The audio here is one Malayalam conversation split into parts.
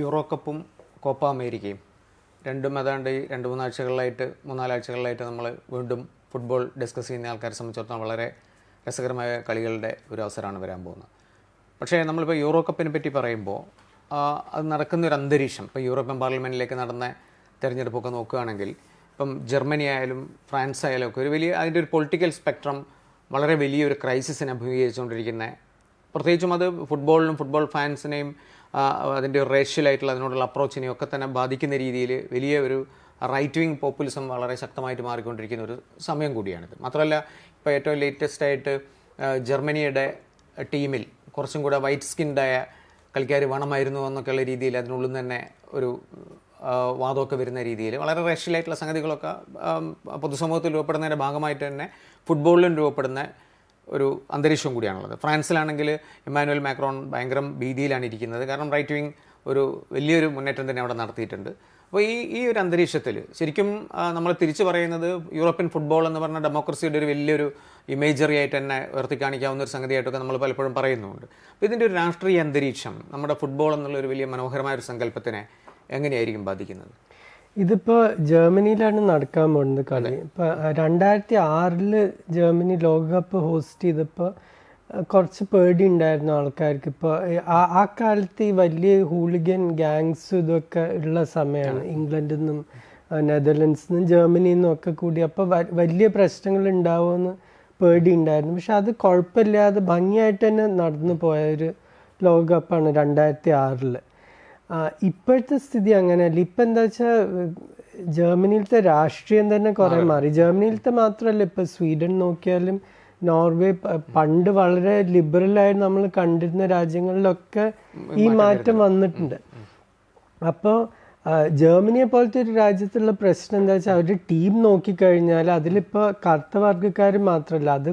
യൂറോ കപ്പും കോപ്പ അമേരിക്കയും. രണ്ടും ഏതാണ്ട് രണ്ട് മൂന്നാഴ്ചകളിലായിട്ട് മൂന്നാലാഴ്ചകളിലായിട്ട് നമ്മൾ വീണ്ടും ഫുട്ബോൾ ഡിസ്കസ് ചെയ്യുന്ന ആൾക്കാരെ സംബന്ധിച്ചിടത്തോളം വളരെ രസകരമായ കളികളുടെ ഒരു അവസരമാണ് വരാൻ പോകുന്നത്. പക്ഷേ നമ്മളിപ്പോൾ യൂറോ കപ്പിനെ പറ്റി പറയുമ്പോൾ അത് നടക്കുന്നൊരു അന്തരീക്ഷം. ഇപ്പോൾ യൂറോപ്യൻ പാർലമെന്റിലേക്ക് നടന്ന തിരഞ്ഞെടുപ്പൊക്കെ നോക്കുകയാണെങ്കിൽ ഇപ്പം ജർമ്മനി ആയാലും ഫ്രാൻസ് ആയാലും ഒക്കെ ഒരു വലിയ അതിന്റെ ഒരു പൊളിറ്റിക്കൽ സ്പെക്ട്രം വളരെ വലിയൊരു ക്രൈസിസിനെ അഭിമുഖീകരിച്ചുകൊണ്ടിരിക്കുന്ന പ്രത്യേകിച്ചും അത് ഫുട്ബോളിനും ഫുട്ബോൾ ഫാൻസിനെയും അതിന്റെ റേഷ്യലായിട്ടുള്ള അതിനോടുള്ള അപ്രോച്ചിനെയും ഒക്കെ തന്നെ ബാധിക്കുന്ന രീതിയിൽ വലിയ ഒരു റൈറ്റ് വിങ് പോപ്പുലിസം വളരെ ശക്തമായിട്ട് മാറിക്കൊണ്ടിരിക്കുന്ന ഒരു സമയം കൂടിയാണിത്. മാത്രമല്ല ഇപ്പോൾ ഏറ്റവും ലേറ്റസ്റ്റ് ആയിട്ട് ജർമ്മനിയുടെ ടീമിൽ കുറച്ചും കൂടെ വൈറ്റ് സ്കിൻഡായ കളിക്കാർ വേണമായിരുന്നു എന്നൊക്കെയുള്ള രീതിയിൽ അതിനുള്ളിൽ തന്നെ ഒരു വാദമൊക്കെ വരുന്ന രീതിയിൽ വളരെ റേഷ്യലായിട്ടുള്ള സംഗതികളൊക്കെ പൊതുസമൂഹത്തിൽ രൂപപ്പെടുന്നതിന്റെ ഭാഗമായിട്ട് തന്നെ ഫുട്ബോളിലും രൂപപ്പെടുന്ന ഒരു അന്തരീക്ഷം കൂടിയാണുള്ളത്. ഫ്രാൻസിലാണെങ്കിൽ ഇമ്മാനുവൽ മാക്രോൺ ഭയങ്കര ഭീതിയിലാണ് ഇരിക്കുന്നത്. കാരണം റൈറ്റ് വിങ് ഒരു വലിയൊരു മുന്നേറ്റം തന്നെ അവിടെ നടത്തിയിട്ടുണ്ട്. അപ്പോൾ ഈ ഈ ഒരു അന്തരീക്ഷത്തിൽ ശരിക്കും നമ്മൾ തിരിച്ചു പറയുന്നത് യൂറോപ്യൻ ഫുട്ബോൾ എന്ന് പറഞ്ഞ ഡെമോക്രസിയുടെ ഒരു വലിയൊരു ഇമേജറി ആയിട്ട് തന്നെ ഉയർത്തി കാണിക്കാവുന്ന ഒരു സംഗതിയായിട്ടൊക്കെ നമ്മൾ പലപ്പോഴും പറയുന്നുണ്ട്. അപ്പോൾ ഇതിന്റെ ഒരു രാഷ്ട്രീയ അന്തരീക്ഷം നമ്മുടെ ഫുട്ബോൾ എന്നുള്ള ഒരു വലിയ മനോഹരമായ ഒരു സങ്കല്പത്തിനെ എങ്ങനെയായിരിക്കും ബാധിക്കുന്നത്? ഇതിപ്പോ ജർമ്മനിയിലാണ് നടക്കാൻ പോകുന്നത് കളി. ഇപ്പൊ രണ്ടായിരത്തി ആറിൽ ജർമ്മനി ലോകകപ്പ് ഹോസ്റ്റ് ചെയ്തപ്പോ കുറച്ച് പേടി ഉണ്ടായിരുന്നു ആൾക്കാർക്ക്. ഇപ്പോൾ ആ കാലത്ത് ഈ വലിയ ഹൂളിഗൻ ഗാങ്സ് ഇതൊക്കെ ഉള്ള സമയമാണ് ഇംഗ്ലണ്ടിൽ നിന്നും നെതർലൻഡ്സിൽ നിന്നും ജർമ്മനിയിൽ നിന്നും ഒക്കെ കൂടി. അപ്പോൾ വലിയ പ്രശ്നങ്ങൾ ഉണ്ടാവുമെന്ന് പേടി ഉണ്ടായിരുന്നു. പക്ഷെ അത് കുഴപ്പമില്ലാതെ ഭംഗിയായിട്ട് തന്നെ നടന്നു പോയ ഒരു ലോകകപ്പാണ് രണ്ടായിരത്തി ആറിൽ ഇപ്പോഴത്തെ സ്ഥിതി അങ്ങനെയല്ല ഇപ്പം എന്താ വെച്ചാൽ ജർമ്മനിയിലത്തെ രാഷ്ട്രീയം തന്നെ കുറേ മാറി. ജർമ്മനിയിലത്തെ മാത്രമല്ല ഇപ്പൊ സ്വീഡൻ നോക്കിയാലും നോർവേ പണ്ട് വളരെ ലിബറലായി നമ്മൾ കണ്ടിരുന്ന രാജ്യങ്ങളിലൊക്കെ ഈ മാറ്റം വന്നിട്ടുണ്ട്. അപ്പോൾ ജർമ്മനിയെ പോലത്തെ ഒരു രാജ്യത്തുള്ള പ്രശ്നം എന്താ വെച്ചാൽ അവരുടെ ടീം നോക്കിക്കഴിഞ്ഞാൽ അതിലിപ്പോൾ കറുത്ത വർഗക്കാർ മാത്രമല്ല അത്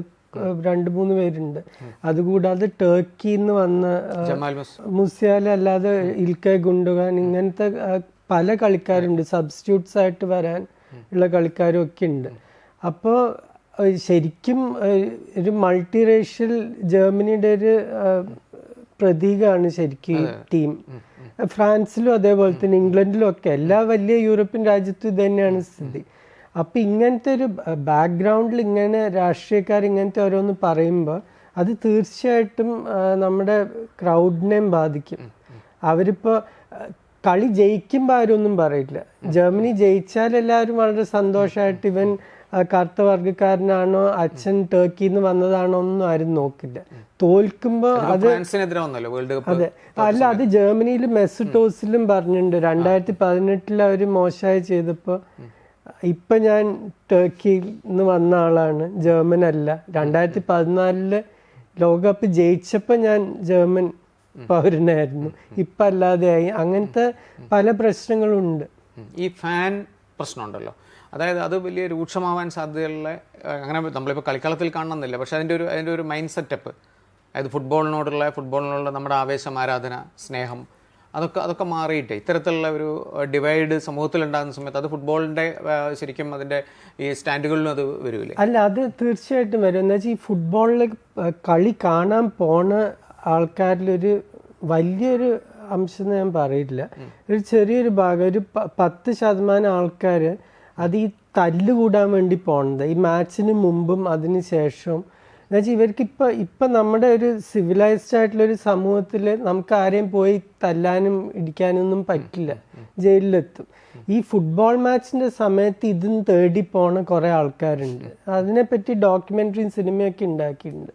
രണ്ട് മൂന്ന് പേരുണ്ട്. അതുകൂടാതെ ടർക്കിയിൽ നിന്ന് വന്ന മുസ്യാല അല്ലാതെ ഇൽക്കെ ഗുണ്ടുകാൻ ഇങ്ങനത്തെ പല കളിക്കാരുണ്ട്. സബ്സ്റ്റിറ്റ്യൂട്ട്സ് ആയിട്ട് വരാൻ ഉള്ള കളിക്കാരും ഒക്കെ ഉണ്ട്. അപ്പോൾ ശരിക്കും ഒരു മൾട്ടി റേഷ്യൽ ജർമ്മനിയുടെ ഒരു പ്രതീകമാണ് ശരിക്കും ടീം. ഫ്രാൻസിലും അതേപോലെ തന്നെ ഇംഗ്ലണ്ടിലും ഒക്കെ. എല്ലാ വലിയ യൂറോപ്യൻ രാജ്യത്തും ഇത് തന്നെയാണ് സ്ഥിതി. അപ്പൊ ഇങ്ങനത്തെ ഒരു ബാക്ക്ഗ്രൗണ്ടിൽ ഇങ്ങനെ രാഷ്ട്രീയക്കാർ ഇങ്ങനത്തെ ഓരോന്ന് പറയുമ്പോൾ അത് തീർച്ചയായിട്ടും നമ്മുടെ ക്രൗഡിനെയും ബാധിക്കും. അവരിപ്പോൾ കളി ജയിക്കുമ്പോൾ ആരൊന്നും പറയില്ല. ജർമ്മനി ജയിച്ചാൽ എല്ലാവരും വളരെ സന്തോഷമായിട്ട് ഇവൻ കറുത്ത വർഗക്കാരനാണോ അച്ഛൻ ടർക്കിയിൽ നിന്ന് വന്നതാണോ ഒന്നും ആരും നോക്കില്ല. തോൽക്കുമ്പോൾ അത് വന്നല്ലോ വേൾഡ് കപ്പ് അതെ. അല്ല അത് ജർമ്മനിയിൽ മെസ്സറ്റോസിലും പറഞ്ഞിട്ടുണ്ട്. രണ്ടായിരത്തി പതിനെട്ടിൽ അവർ മോശമായി ചെയ്തപ്പോ ഇപ്പൊ ഞാൻ ടർക്കിയിൽ നിന്ന് വന്ന ആളാണ്. ജർമ്മൻ അല്ല. രണ്ടായിരത്തി പതിനാലിൽ ലോകകപ്പ് ജയിച്ചപ്പോൾ ഞാൻ ജർമ്മൻ പൗരനായിരുന്നു. ഇപ്പം അല്ലാതെയായി. അങ്ങനത്തെ പല പ്രശ്നങ്ങളുണ്ട്. ഈ ഫാൻ പ്രശ്നമുണ്ടല്ലോ. അതായത് അത് വലിയ രൂക്ഷമാവാൻ സാധ്യതയുള്ള അങ്ങനെ നമ്മളിപ്പോൾ കളിക്കളത്തിൽ കാണണമെന്നില്ല. പക്ഷേ അതിന്റെ ഒരു അതിന്റെ ഒരു മൈൻഡ് സെറ്റപ്പ് അതായത് ഫുട്ബോളിനോടുള്ള ഫുട്ബോളിനോടുള്ള നമ്മുടെ ആവേശം ആരാധന സ്നേഹം അതൊക്കെ അതൊക്കെ മാറിയിട്ട്. ഇത്തരത്തിലുള്ള ഒരു ഡിവൈഡ് സമൂഹത്തിലുണ്ടാകുന്ന സമയത്ത് അത് ഫുട്ബോളിന്റെ ശരിക്കും അതിന്റെ ഈ സ്റ്റാൻഡുകളിലും അത് വരില്ലേ അല്ല അത് തീർച്ചയായിട്ടും വരും. എന്ന് വെച്ചാൽ ഈ ഫുട്ബോളിൽ കളി കാണാൻ പോണ ആൾക്കാരിലൊരു വലിയൊരു അംശം ഞാൻ പറയില്ല. ഒരു ചെറിയൊരു ഭാഗം ഒരു പത്ത് ശതമാനം ആൾക്കാർ അത് ഈ തല്ല് കൂടാൻ വേണ്ടി പോണത്. ഈ മാച്ചിന് മുമ്പും അതിന് ശേഷവും എന്നുവെച്ചാൽ ഇവർക്ക് ഇപ്പം ഇപ്പം നമ്മുടെ ഒരു സിവിലൈസ്ഡ് ആയിട്ടുള്ള ഒരു സമൂഹത്തിൽ നമുക്ക് ആരെയും പോയി തല്ലാനും ഇടിക്കാനും ഒന്നും പറ്റില്ല. ജയിലിലെത്തും. ഈ ഫുട്ബോൾ മാച്ചിന്റെ സമയത്ത് ഇതും തേടി പോണ കുറേ ആൾക്കാരുണ്ട്. അതിനെപ്പറ്റി ഡോക്യുമെന്ററിയും സിനിമയൊക്കെ ഉണ്ടാക്കിയിട്ടുണ്ട്.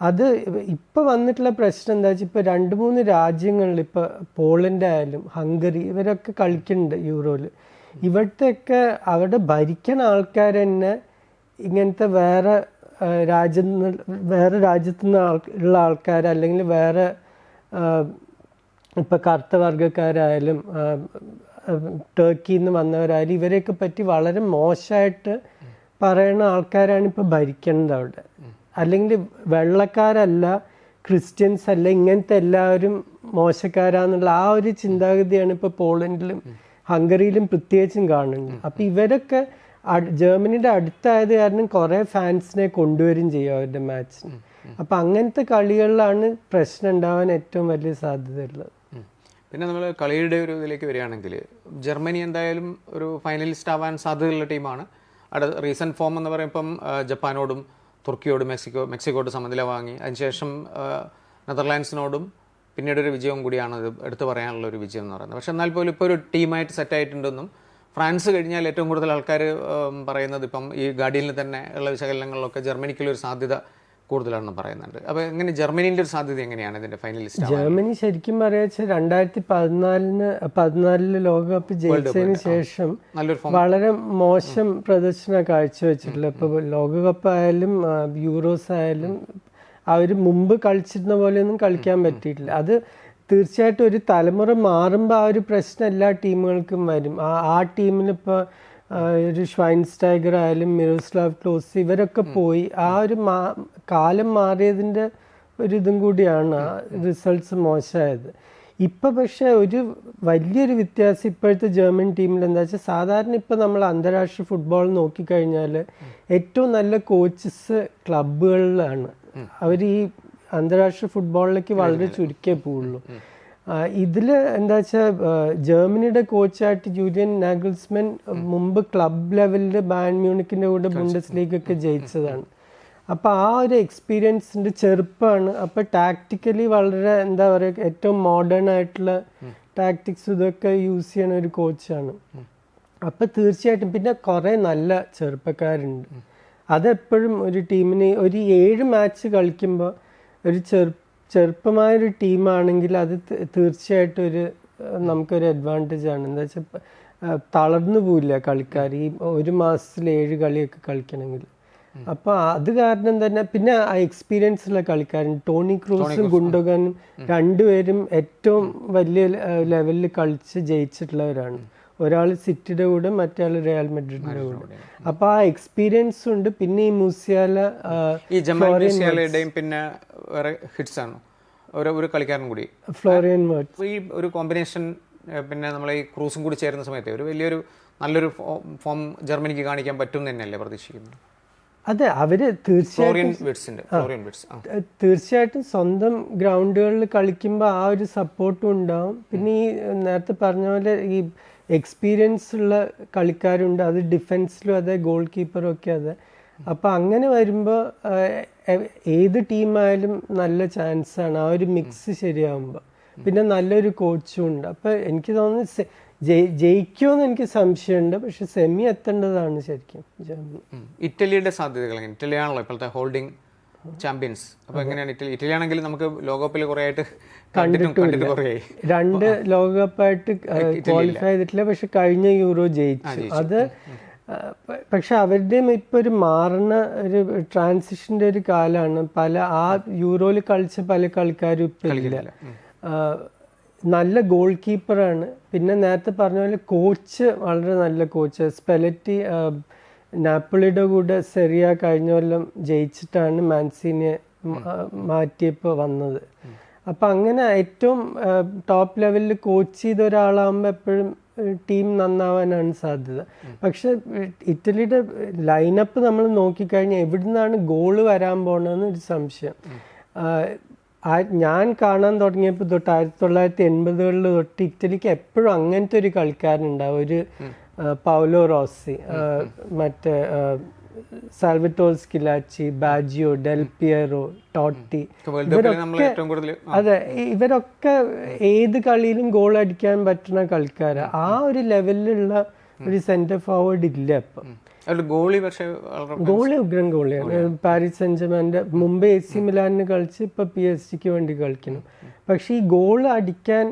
അത് ഇപ്പം വന്നിട്ടുള്ള പ്രശ്നം എന്താ വെച്ചാൽ ഇപ്പോൾ രണ്ട് മൂന്ന് രാജ്യങ്ങളിൽ ഇപ്പോൾ പോളണ്ട് ആയാലും ഹംഗറി ഇവരൊക്കെ കളിക്കുന്നുണ്ട് യൂറോയിൽ ഇവിടുത്തെയൊക്കെ അവിടെ ഭരിക്കണ ആൾക്കാർ തന്നെ ഇങ്ങനത്തെ വേറെ രാജ്യം വേറെ രാജ്യത്തു നിന്ന് ഉള്ള ആൾക്കാർ അല്ലെങ്കിൽ വേറെ ഇപ്പോൾ ഇപ്പൊ കറുത്ത വർഗക്കാരായാലും ടർക്കിയിൽ നിന്ന് വന്നവരായാലും ഇവരെയൊക്കെ പറ്റി വളരെ മോശമായിട്ട് പറയുന്ന ആൾക്കാരാണ് ഇപ്പോൾ ഭരിക്കേണ്ടത് അവിടെ. അല്ലെങ്കിൽ വെള്ളക്കാരല്ല ക്രിസ്ത്യൻസ് അല്ല ഇങ്ങനത്തെ എല്ലാവരും മോശക്കാരാന്നുള്ള ആ ഒരു ചിന്താഗതിയാണ് ഇപ്പോൾ പോളണ്ടിലും ഹംഗറിയിലും പ്രത്യേകിച്ചും കാണുന്നത്. അപ്പം ഇവരൊക്കെ ജർമ്മനിയുടെ അടുത്തായത് കാരണം കുറെ ഫാൻസിനെ കൊണ്ടുവരും ചെയ്യും അവരുടെ മാച്ചിന് അപ്പൊ അങ്ങനത്തെ കളികളിലാണ് പ്രശ്നം ഉണ്ടാവാൻ ഏറ്റവും വലിയ സാധ്യതയുള്ളത്. ഉള്ളത് പിന്നെ നമ്മൾ കളിയുടെ ഒരു ഇതിലേക്ക് വരികയാണെങ്കിൽ ജർമ്മനി എന്തായാലും ഒരു ഫൈനലിസ്റ്റ് ആവാൻ സാധ്യതയുള്ള ടീമാണ്. അവിടെ റീസെന്റ് ഫോം എന്ന് പറയുമ്പം ജപ്പാനോടും തുർക്കിയോടും മെക്സിക്കോ മെക്സിക്കോട് സമനില വാങ്ങി. അതിനുശേഷം നെതർലാൻഡ്സിനോടും പിന്നീട് ഒരു വിജയവും കൂടിയാണ് ഇത് എടുത്തു പറയാനുള്ള ഒരു വിജയം എന്ന് പറയുന്നത്. പക്ഷെ എന്നാൽ പോലും ഇപ്പോൾ ഒരു ടീമായിട്ട് സെറ്റ് ആയിട്ടുണ്ടെന്നും ഫ്രാൻസ് കഴിഞ്ഞാൽ ഏറ്റവും കൂടുതൽ ആൾക്കാർ പറയുന്നത് ഇപ്പം ഈ ഗാഡിയനിൽ തന്നെ ഉള്ള വിശകലനങ്ങളിലൊക്കെ ജർമ്മനിക്കുള്ള ഒരു സാധ്യത കൂടുതലാണെന്ന് പറയുന്നുണ്ട്. അപ്പോൾ എങ്ങനെ ജർമ്മനിന്റെ ഒരു സാധ്യത എങ്ങനെയാണ് ഇതിന്റെ ഫൈനലിസ്റ്റ് ജർമ്മനി ശരിക്കും പറയാച്ച രണ്ടായിരത്തി പതിനാലിന് പതിനാലിൽ ലോകകപ്പ് ജയിച്ചതിന് ശേഷം വളരെ മോശം പ്രദർശന കാഴ്ചവെച്ചിട്ടുള്ള ഇപ്പൊ ലോകകപ്പ് ആയാലും യൂറോസ് ആയാലും അവർ മുമ്പ് കളിച്ചിരുന്ന പോലെയൊന്നും കളിക്കാൻ പറ്റിയിട്ടില്ല. അത് തീർച്ചയായിട്ടും ഒരു തലമുറ മാറുമ്പോൾ ആ ഒരു പ്രശ്നം എല്ലാ ടീമുകൾക്കും വരും. ആ ആ ടീമിനിപ്പോൾ ഒരു ഷ്വൈൻസ്റ്റൈഗർ ആയാലും മിറോസ്ലാവ് ക്ലോസ് ഇവരൊക്കെ പോയി ആ ഒരു മാ- കാലം മാറിയതിന്റെ ഒരു ഇതും കൂടിയാണ് ആ റിസൾട്ട്സ് മോശമായത്. ഇപ്പം പക്ഷേ ഒരു വലിയൊരു വ്യത്യാസം ഇപ്പോഴത്തെ ജർമ്മൻ ടീമിൽ എന്താ വെച്ചാൽ സാധാരണ ഇപ്പം നമ്മൾ അന്താരാഷ്ട്ര ഫുട്ബോൾ നോക്കിക്കഴിഞ്ഞാൽ ഏറ്റവും നല്ല കോച്ചസ് ക്ലബുകളിലാണ് അവർ ഈ അന്താരാഷ്ട്ര ഫുട്ബോളിലേക്ക് വളരെ ചുരുക്കേ പോവുള്ളൂ. ഇതിൽ ഇതിൽ എന്താ വെച്ചാൽ ജർമ്മനിയുടെ കോച്ചായിട്ട് ജൂലിയൻ നാഗിൾസ്മെൻ മുമ്പ് ക്ലബ് ലെവലിൽ ബാൻ മ്യൂണിക്കിന്റെ കൂടെ ബുണ്ടസ് ലീഗൊക്കെ ജയിച്ചതാണ്. അപ്പൊ ആ ഒരു എക്സ്പീരിയൻസിന്റെ ചെറുപ്പമാണ് അപ്പൊ ടാക്ടിക്കലി വളരെ എന്താ പറയുക ഏറ്റവും മോഡേൺ ആയിട്ടുള്ള ടാക്ടിക്സ് ഇതൊക്കെ യൂസ് ചെയ്യണ ഒരു കോച്ചാണ്. അപ്പൊ തീർച്ചയായിട്ടും പിന്നെ കുറേ നല്ല ചെറുപ്പക്കാരുണ്ട്. അതെപ്പോഴും ഒരു ടീമിന് ഒരു ഏഴ് മാച്ച് കളിക്കുമ്പോൾ ഒരു ചെറു ചെറുപ്പമായ ഒരു ടീമാണെങ്കിൽ അത് തീർച്ചയായിട്ടും ഒരു നമുക്കൊരു അഡ്വാന്റേജ് ആണ്. എന്താ വെച്ചാൽ തളർന്നു പോവില്ല കളിക്കാർ ഈ ഒരു മാസത്തിൽ ഏഴ് കളിയൊക്കെ കളിക്കണമെങ്കിൽ. അപ്പൊ അത് കാരണം തന്നെ പിന്നെ ആ എക്സ്പീരിയൻസ് ഉള്ള കളിക്കാരൻ ടോണി ക്രൂസും ഗുണ്ടോഗാനും രണ്ടുപേരും ഏറ്റവും വലിയ ലെവലിൽ കളിച്ച് ജയിച്ചിട്ടുള്ളവരാണ്. ഒരാൾ സിറ്റിയുടെ കൂടെ മറ്റേ റിയൽ മെഡ്രിഡിന്റെ കൂടെ. അപ്പൊ ആ എക്സ്പീരിയൻസ് ഉണ്ട്. പിന്നെ ഈ മുസിയാല ഈ മ്യൂസിയാലയുടെയും പിന്നെ വേറെ ഹിറ്റ്സ് ആണ്. ഒരു ഒരു കളിക്കാരൻ കൂടി. ഫ്ലോറിയൻ ഈ ഒരു കോമ്പിനേഷൻ പിന്നെ നമ്മൾ ഈ ക്രൂസും കൂടി ചേരുന്ന സമയത്ത് ഒരു വലിയൊരു നല്ലൊരു ഫോം ജർമ്മനിക്ക് കാണിക്കാൻ പറ്റും എന്നല്ലേ തന്നെയല്ലേ പ്രതീക്ഷിക്കുന്നത്? അതെ അവർ തീർച്ചയായിട്ടും തീർച്ചയായിട്ടും സ്വന്തം ഗ്രൗണ്ടുകളിൽ കളിക്കുമ്പോൾ ആ ഒരു സപ്പോർട്ടും ഉണ്ടാവും. പിന്നെ ഈ നേരത്തെ പറഞ്ഞ പോലെ ഈ എക്സ്പീരിയൻസ് ഉള്ള കളിക്കാരുണ്ട്. അത് ഡിഫൻസിലും അതെ ഗോൾ കീപ്പറും ഒക്കെ അതെ. അപ്പോൾ അങ്ങനെ വരുമ്പോൾ ഏത് ടീമായാലും നല്ല ചാൻസ് ആണ്. ആ ഒരു മിക്സ് ശരിയാകുമ്പോൾ പിന്നെ നല്ലൊരു കോച്ചും ഉണ്ട്. അപ്പോൾ എനിക്ക് തോന്നുന്നു ജയിക്കുമെന്ന് എനിക്ക് സംശയമുണ്ട്. പക്ഷെ സെമി എത്തേണ്ടതാണ് ശരിക്കും. ഇറ്റലിയുടെ സാധ്യതകൾ ഇറ്റലിയാണല്ലോ ഇപ്പോഴത്തെ ഹോൾഡിംഗ് ചാമ്പ്യൻസ് അപ്പൊ എങ്ങനെയാണ് ഇറ്റലി? ഇറ്റലി ആണെങ്കിൽ നമുക്ക് ലോകകപ്പിൽ കുറെ ആയിട്ട് കണ്ടിട്ടും രണ്ട് ലോകകപ്പായിട്ട് ക്വാളിഫൈ ചെയ്തിട്ടില്ല. പക്ഷെ കഴിഞ്ഞ യൂറോ ജയിച്ചു. അത് പക്ഷെ അവരുടെയും ഇപ്പൊ ഒരു മാറുന്ന ഒരു ട്രാൻസിഷന്റെ ഒരു കാലാണ് പല ആ യൂറോയിൽ കളിച്ച പല കളിക്കാരും ഇപ്പൊ ഇല്ല. നല്ല ഗോൾ കീപ്പറാണ് പിന്നെ നേരത്തെ പറഞ്ഞ പോലെ കോച്ച് വളരെ നല്ല കോച്ച് സ്പെലറ്റി നാപ്പിളിയുടെ കൂടെ സെറിയ കഴിഞ്ഞ കൊല്ലം ജയിച്ചിട്ടാണ് മാൻസിനെ മാറ്റിയപ്പോൾ വന്നത്. അപ്പം അങ്ങനെ ഏറ്റവും ടോപ്പ് ലെവലിൽ കോച്ച് ചെയ്ത ഒരാളാകുമ്പോൾ എപ്പോഴും ടീം നന്നാവാനാണ് സാധ്യത. പക്ഷെ ഇറ്റലിയുടെ ലൈനപ്പ് നമ്മൾ നോക്കിക്കഴിഞ്ഞാൽ എവിടുന്നാണ് ഗോൾ വരാൻ പോണതെന്ന് ഒരു സംശയം. ഞാൻ കാണാൻ തുടങ്ങിയപ്പോൾ തൊട്ട് ആയിരത്തി തൊള്ളായിരത്തി എൺപതുകളിൽ തൊട്ട് ഇറ്റലിക്ക് എപ്പോഴും അങ്ങനത്തെ ഒരു കളിക്കാരനുണ്ടാവും. ഒരു പൗലോ റോസി മറ്റേ Salvatore Schillaci Baggio Del Piero Totti ഇവരൊക്കെ അതെ ഇവരൊക്കെ ഏത് കളിയിലും ഗോൾ അടിക്കാൻ പറ്റുന്ന കളിക്കാരാ. ആ ഒരു ലെവലിലുള്ള ഒരു സെന്റർ ഫോർവേഡ് ഇല്ല ഇപ്പൊ. ഗോളി പക്ഷേ ഗോളി ഉഗ്രൻ ഗോളിയാണ്. പാരീസ് സെഞ്ചമാന്റെ മുമ്പ് എ സി മിലാനിന് കളിച്ച് ഇപ്പൊ പി എസ് ജിക്ക് വേണ്ടി കളിക്കണം പക്ഷെ ഈ ഗോൾ അടിക്കാൻ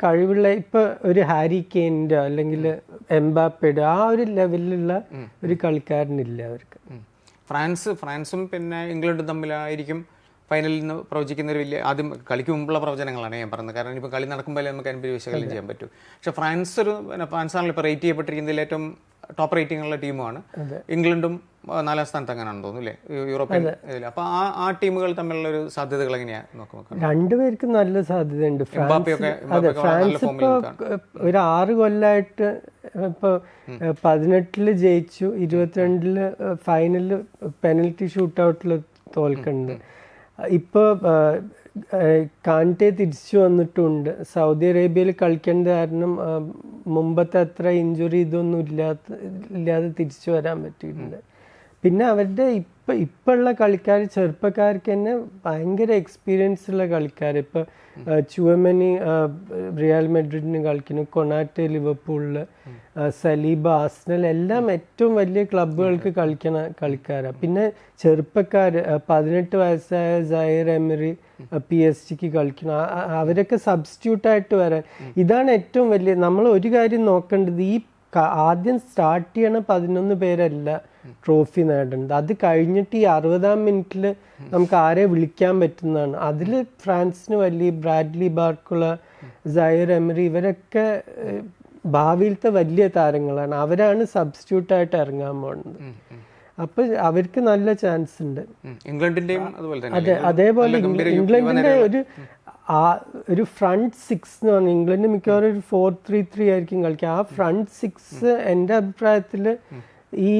കഴിവുള്ള ഇപ്പൊ ഒരു ഹാരി കെയിന്റെ അല്ലെങ്കിൽ എംബാപ്പയുടെ ആ ഒരു ലെവലിലുള്ള ഒരു കളിക്കാരനില്ല അവർക്ക്. ഫ്രാൻസ് ഫ്രാൻസും പിന്നെ ഇംഗ്ലണ്ടും തമ്മിലായിരിക്കും ഫൈനലിൽ നിന്ന് പ്രവചിക്കുന്ന ഒരു വലിയ ആദ്യം കളിക്ക് മുമ്പുള്ള പ്രവചനങ്ങളാണ് ഞാൻ പറഞ്ഞത്. കാരണം ഇപ്പോൾ കളി നടക്കുമ്പോൾ നമുക്ക് അതിനെ വിശകലനം ചെയ്യാൻ പറ്റും. പക്ഷെ ഫ്രാൻസ് ഒരു ഫ്രാൻസ് ഫ്രാൻസാണല്ലോ ഇപ്പോൾ റേറ്റ് ചെയ്യപ്പെട്ടിരിക്കുന്നതിൽ ഏറ്റവും ടോപ്പ് റേറ്റിംഗ് ഉള്ള ടീമുമാണ്. ഇംഗ്ലണ്ടും നാലാം സ്ഥാനത്ത് അങ്ങനെയാണെന്ന് തോന്നുന്നു അല്ലേ? യൂറോപ്യൻ ഇതിൽ അപ്പോൾ ആ ആ ടീമുകൾ തമ്മിലുള്ള ഒരു സാധ്യതകൾ എങ്ങനെയാണ് നോക്കാം രണ്ടുപേർക്കും നല്ല സാധ്യതയുണ്ട്. അതെ ഫ്രാൻസ് ഒരു ആറ് കൊല്ലമായിട്ട് ഇപ്പോൾ പതിനെട്ടിൽ ജയിച്ചു ഇരുപത്തിരണ്ടിൽ ഫൈനലിൽ പെനൽറ്റി ഷൂട്ട് ഔട്ടിൽ തോൽക്കുന്നുണ്ട്. ഇപ്പൊ കാന്റെ തിരിച്ചു വന്നിട്ടുണ്ട്. സൗദി അറേബ്യയിൽ കളിക്കേണ്ട കാരണം മുമ്പത്തെ അത്ര ഇഞ്ചുറി ഇതൊന്നും ഇല്ലാത്ത ഇല്ലാതെ തിരിച്ചു വരാൻ പറ്റിയിട്ടുണ്ട് പിന്നെ അവരുടെ ഇപ്പം ഇപ്പോഴുള്ള കളിക്കാർ ചെറുപ്പക്കാർക്ക് തന്നെ ഭയങ്കര എക്സ്പീരിയൻസ് ഉള്ള കളിക്കാർ ഇപ്പം ചുവമനി റിയൽ മെഡ്രിഡിന് കളിക്കുന്നു കൊണാറ്റെ ലിവർപൂളിൽ സലീബ് ആസ്നൽ എല്ലാം ഏറ്റവും വലിയ ക്ലബുകൾക്ക് കളിക്കണ കളിക്കാരാണ് പിന്നെ ചെറുപ്പക്കാർ പതിനെട്ട് വയസ്സായ സൈർ എമറി പി എസ് ജിക്ക് കളിക്കണം അവരൊക്കെ സബ്സ്റ്റിറ്റ്യൂട്ട് ആയിട്ട് വരാൻ ഇതാണ് ഏറ്റവും വലിയ നമ്മൾ ഒരു കാര്യം നോക്കേണ്ടത് ഈ ആദ്യം സ്റ്റാർട്ട് ചെയ്യണ പതിനൊന്ന് പേരല്ല ട്രോഫി നേടേണ്ടത്. അത് കഴിഞ്ഞിട്ട് ഈ അറുപതാം മിനിറ്റിൽ നമുക്ക് ആരെ വിളിക്കാൻ പറ്റുന്നതാണ്. അതിൽ ഫ്രാൻസിന് വലിയ ബ്രാഡ്ലി ബാർക്കുള്ള സയർ എമറി ഇവരൊക്കെ ഭാവിയിലത്തെ വലിയ താരങ്ങളാണ്. അവരാണ് സബ്സ്റ്റിറ്റ്യൂട്ട് ആയിട്ട് ഇറങ്ങാൻ പോകുന്നത് അപ്പൊ അവർക്ക് നല്ല ചാൻസ് ഉണ്ട്. ഇംഗ്ലണ്ടിന്റെയും അതെ അതേപോലെ ഇംഗ്ലണ്ടിന്റെ ഒരു ആ ഒരു ഫ്രണ്ട് സിക്സ് എന്ന് പറഞ്ഞാൽ ഇംഗ്ലണ്ട് മിക്കവാറും ഒരു ഫോർ ത്രീ ത്രീ ആയിരിക്കും കളിക്കുക. ആ ഫ്രണ്ട് സിക്സ് എന്റെ അഭിപ്രായത്തിൽ ഈ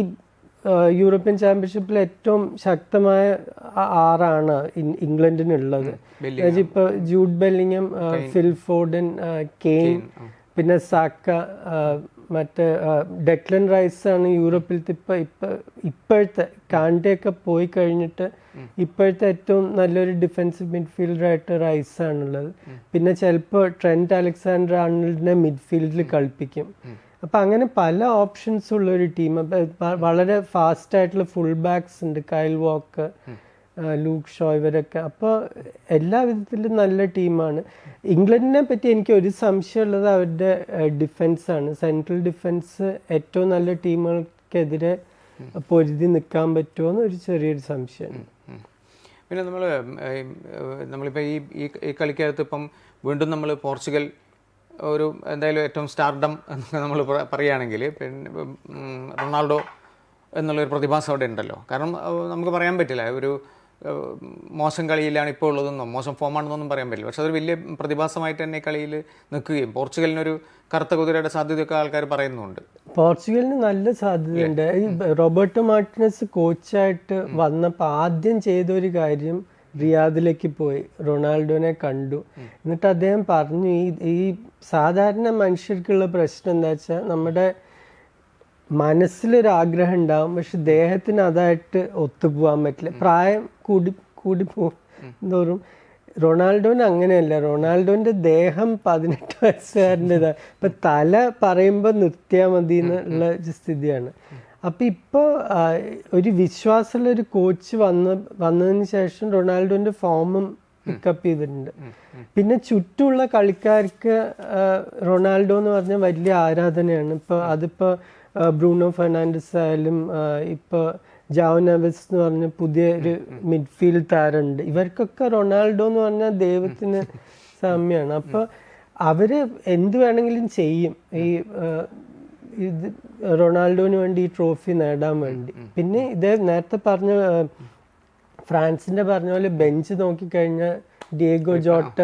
യൂറോപ്യൻ ചാമ്പ്യൻഷിപ്പിൽ ഏറ്റവും ശക്തമായ ആറാണ് ഇംഗ്ലണ്ടിനുള്ളത്. ഇപ്പോൾ ഇപ്പൊ Jude ബെല്ലിങ്ങും Phil Foden Phil Foden Kane പിന്നെ സാക്ക മറ്റേ ഡെക്ലൻ റൈസ് ആണ് യൂറോപ്പിലത്തെ ഇപ്പൊ ഇപ്പൊ ഇപ്പോഴത്തെ കാണ്ടയൊക്കെ പോയി കഴിഞ്ഞിട്ട് ഇപ്പോഴത്തെ ഏറ്റവും നല്ലൊരു ഡിഫൻസീവ് മിഡ്ഫീൽഡറായിട്ട് റൈസ് ആണുള്ളത്. പിന്നെ ചിലപ്പോൾ ട്രെൻഡ് അലക്സാണ്ടർ ആർണൽഡിനെ മിഡ്ഫീൽഡിൽ കളിപ്പിക്കും. അപ്പൊ അങ്ങനെ പല ഓപ്ഷൻസ് ഉള്ള ഒരു ടീം വളരെ ഫാസ്റ്റ് ആയിട്ടുള്ള ഫുൾ ബാക്സ് ഉണ്ട്. കൈൽ വാക്ക് ലൂക്ക് ഷോ ഇവരൊക്കെ. അപ്പോൾ എല്ലാ വിധത്തിലും നല്ല ടീമാണ്. ഇംഗ്ലണ്ടിനെ പറ്റി എനിക്ക് ഒരു സംശയമുള്ളത് അവരുടെ ഡിഫൻസ് ആണ് സെൻട്രൽ ഡിഫൻസ് ഏറ്റവും നല്ല ടീമുകൾക്കെതിരെ പൊരുതി നിൽക്കാൻ പറ്റുമോ എന്നൊരു ചെറിയൊരു സംശയമാണ്. പിന്നെ നമ്മൾ നമ്മളിപ്പോൾ ഈ ഈ കളിക്കകത്ത് ഇപ്പം വീണ്ടും നമ്മൾ പോർച്ചുഗൽ ഒരു എന്തായാലും ഏറ്റവും സ്റ്റാർഡം എന്നൊക്കെ നമ്മൾ പറയുകയാണെങ്കിൽ പിന്നെ റൊണാൾഡോ എന്നുള്ളൊരു പ്രതിഭാസം അവിടെ ഉണ്ടല്ലോ. കാരണം നമുക്ക് പറയാൻ പറ്റില്ല. ഒരു മോശം കളിയിലാണ് ഇപ്പോൾ ഉള്ളതെന്നോ മോശം ഫോമാണെന്നൊന്നും പറയാൻ പറ്റില്ല. പക്ഷെ അതൊരു വലിയ പ്രതിഭാസമായിട്ട് തന്നെ കളിയിൽ നിൽക്കുകയും പോർച്ചുഗലിനൊരു കറുത്ത കുതിരയുടെ സാധ്യതയൊക്കെ ആൾക്കാർ പറയുന്നുണ്ട്. പോർച്ചുഗലിന് നല്ല സാധ്യതയുണ്ട്. ഈ റോബർട്ടോ മാർട്ടിനസ് കോച്ചായിട്ട് വന്നപ്പോൾ ആദ്യം ചെയ്തൊരു കാര്യം റിയാദിലേക്ക് പോയി. റൊണാൾഡോനെ കണ്ടു. എന്നിട്ട് അദ്ദേഹം പറഞ്ഞു ഈ ഈ സാധാരണ മനുഷ്യർക്കുള്ള പ്രശ്നം എന്താ വെച്ചാൽ നമ്മുടെ മനസ്സിലൊരു ആഗ്രഹം ഉണ്ടാവും പക്ഷെ ദേഹത്തിന് അതായിട്ട് ഒത്തുപോകാൻ പറ്റില്ല. പ്രായം കൂടി കൂടി പോകും റൊണാൾഡോന് അങ്ങനെയല്ല. റൊണാൾഡോന്റെ ദേഹം പതിനെട്ട് വയസ്സുകാരന്റെതാണ് ഇപ്പൊ തല പറയുമ്പോൾ നിർത്തിയാൽ മതി എന്നുള്ള സ്ഥിതിയാണ്. അപ്പൊ ഇപ്പോ ഒരു വിശ്വാസമുള്ള ഒരു കോച്ച് വന്ന വന്നതിന് ശേഷം റൊണാൾഡോന്റെ ഫോമും പിക്കപ്പ് ചെയ്തിട്ടുണ്ട്. പിന്നെ ചുറ്റുമുള്ള കളിക്കാർക്ക് റൊണാൾഡോ എന്ന് പറഞ്ഞാൽ വലിയ ആരാധനയാണ്. ഇപ്പൊ അതിപ്പോ ബ്രൂണോ ഫെർണാണ്ടസ് ആയാലും ഇപ്പോൾ ഇപ്പൊ ജാവോ നെവസ് എന്ന് പറഞ്ഞ പുതിയ ഒരു മിഡ്ഫീൽഡ് താരമുണ്ട്. ഇവർക്കൊക്കെ റൊണാൾഡോ എന്ന് പറഞ്ഞാൽ ദൈവത്തിന് സാമ്യമാണ് അപ്പോൾ അവർ എന്ത് വേണമെങ്കിലും ചെയ്യും. ഈ ഇത് റൊണാൾഡോന് വേണ്ടി ഈ ട്രോഫി നേടാൻ വേണ്ടി. പിന്നെ ഇതേ നേരത്തെ പറഞ്ഞ ഫ്രാൻസിന്റെ പറഞ്ഞ പോലെ ബെഞ്ച് നോക്കിക്കഴിഞ്ഞാൽ ഡിയേഗോ ജോട്ട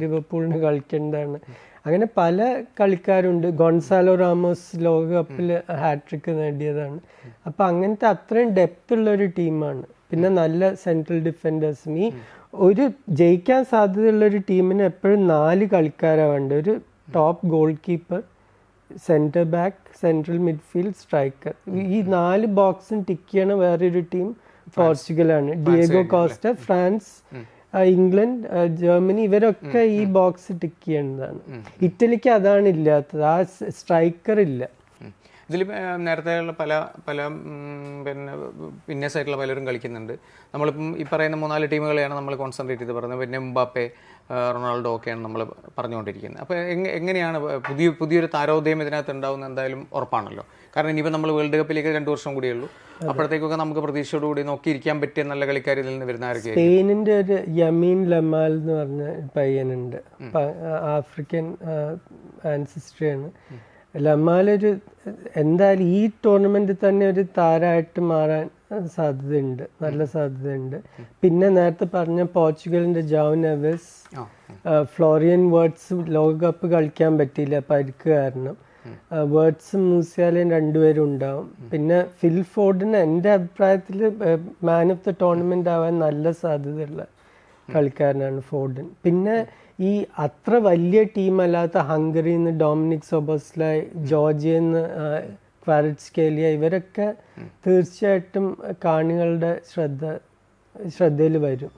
ലിവർപൂളിന് കളിക്കേണ്ടതാണ്. അങ്ങനെ പല കളിക്കാരുണ്ട്. ഗോൺസാലോ റാമോസ് ലോകകപ്പിൽ ഹാട്രിക്ക് നേടിയതാണ്. അപ്പൊ അങ്ങനത്തെ അത്രയും ഡെപ്ത് ഉള്ള ഒരു ടീമാണ്. പിന്നെ നല്ല സെൻട്രൽ ഡിഫൻഡേഴ്സും ഈ ഒരു ജയിക്കാൻ സാധ്യതയുള്ള ഒരു ടീമിന് എപ്പോഴും നാല് കളിക്കാരാണ് വേണ്ടത്. ഒരു top goal keeper centre back central midfield striker ഈ നാല് ബോക്സും ടിക്ക് ചെയ്യണ വേറൊരു team പോർച്ചുഗലാണ്. Diego Costa France England Germany ഇവരൊക്കെ ഈ ബോക്സ് ടിക്ക് ചെയ്യേണ്ടതാണ് ഇറ്റലിക്ക് അതാണ് ഇല്ലാത്തത്. ആ സ്ട്രൈക്കർ ഇല്ല. ഇതിൽ നേരത്തെയുള്ള പല പല പിന്നെ പിന്നേഴ്സ് ആയിട്ടുള്ള പലരും കളിക്കുന്നുണ്ട്. നമ്മളിപ്പം ഈ പറയുന്ന മൂന്നാൽ ടീമുകളെയാണ് നമ്മൾ കോൺസെൻട്രേറ്റ് ചെയ്ത് പറയുന്നത്. പിന്നെ മുമ്പാപ്പെ റൊണാൾഡോ ഒക്കെയാണ് നമ്മൾ പറഞ്ഞുകൊണ്ടിരിക്കുന്നത്. അപ്പോൾ എങ്ങനെയാണ് പുതിയ പുതിയൊരു താരോദയം ഇതിനകത്ത് ഉണ്ടാവുന്ന എന്തായാലും ഉറപ്പാണല്ലോ. കാരണം ഇനിയിപ്പോൾ നമ്മൾ വേൾഡ് കപ്പിലേക്ക് രണ്ട് വർഷം കൂടിയേ ഉള്ളൂ. അപ്പോഴത്തേക്കൊക്കെ നമുക്ക് പ്രതീക്ഷയോടുകൂടി നോക്കിയിരിക്കാൻ പറ്റിയ നല്ല കളിക്കാർ ഇതിൽ നിന്ന് വരുന്ന ആരൊക്കെ സ്പെയിനിന്റെ ഒരു യമീൻ ലമാൽ എന്ന് പറഞ്ഞ പയ്യനുണ്ട്. ആഫ്രിക്കൻ ആൻസിസ്ട്രിയാണ്. ലമാൽ ഒരു എന്തായാലും ഈ ടൂർണമെന്റിൽ തന്നെ ഒരു താരമായിട്ട് മാറാൻ സാധ്യതയുണ്ട്. നല്ല സാധ്യതയുണ്ട്. പിന്നെ നേരത്തെ പറഞ്ഞ പോർച്ചുഗലിന്റെ ജാവ് നെവസ് ഫ്ലോറിയൻ വേർഡ്സ് ലോകകപ്പ് കളിക്കാൻ പറ്റിയില്ല. പരിക്ക് കാരണം. വേർഡ്സും മൂസിയാലയും രണ്ടുപേരും ഉണ്ടാവും. പിന്നെ ഫിൽ ഫോർഡിന് എന്റെ അഭിപ്രായത്തിൽ മാൻ ഓഫ് ദ ടോർണമെന്റ് ആവാൻ നല്ല സാധ്യതയുള്ള കളിക്കാരനാണ് ഫോർഡിൻ. പിന്നെ ഈ അത്ര വലിയ ടീമല്ലാത്ത ഹംഗറിയിൽ നിന്ന് ഡൊമിനിക് സൊബോസ്ലായ് ജോർജിയയിൽ നിന്ന് ക്വാരറ്റ്സ്കേലിയ ഇവരൊക്കെ തീർച്ചയായിട്ടും കാണികളുടെ ശ്രദ്ധ ശ്രദ്ധയിൽ വരും.